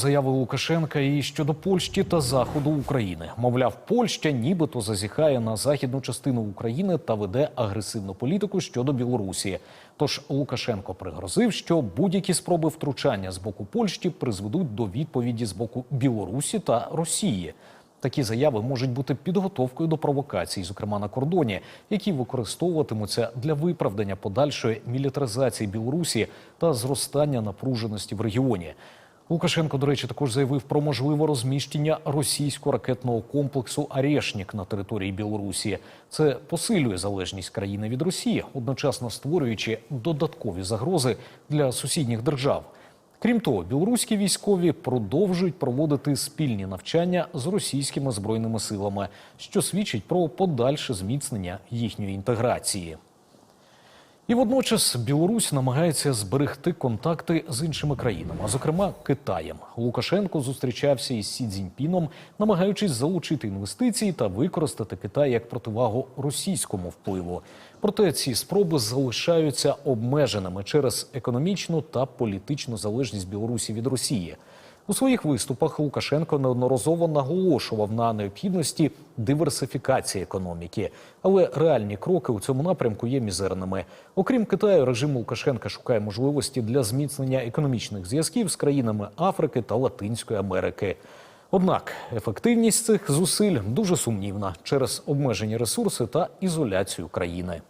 Заяви Лукашенка і щодо Польщі та заходу України. Мовляв, Польща нібито зазіхає на західну частину України та веде агресивну політику щодо Білорусі. Тож Лукашенко пригрозив, що будь-які спроби втручання з боку Польщі призведуть до відповіді з боку Білорусі та Росії. Такі заяви можуть бути підготовкою до провокацій, зокрема на кордоні, які використовуватимуться для виправдання подальшої мілітаризації Білорусі та зростання напруженості в регіоні. Лукашенко, до речі, також заявив про можливе розміщення російського ракетного комплексу «Арешнік» на території Білорусі. Це посилює залежність країни від Росії, одночасно створюючи додаткові загрози для сусідніх держав. Крім того, білоруські військові продовжують проводити спільні навчання з російськими збройними силами, що свідчить про подальше зміцнення їхньої інтеграції. І водночас Білорусь намагається зберегти контакти з іншими країнами, а зокрема Китаєм. Лукашенко зустрічався із Сі Цзіньпіном, намагаючись залучити інвестиції та використати Китай як противагу російському впливу. Проте ці спроби залишаються обмеженими через економічну та політичну залежність Білорусі від Росії. У своїх виступах Лукашенко неодноразово наголошував на необхідності диверсифікації економіки, але реальні кроки у цьому напрямку є мізерними. Окрім Китаю, режим Лукашенка шукає можливості для зміцнення економічних зв'язків з країнами Африки та Латинської Америки. Однак ефективність цих зусиль дуже сумнівна через обмежені ресурси та ізоляцію країни.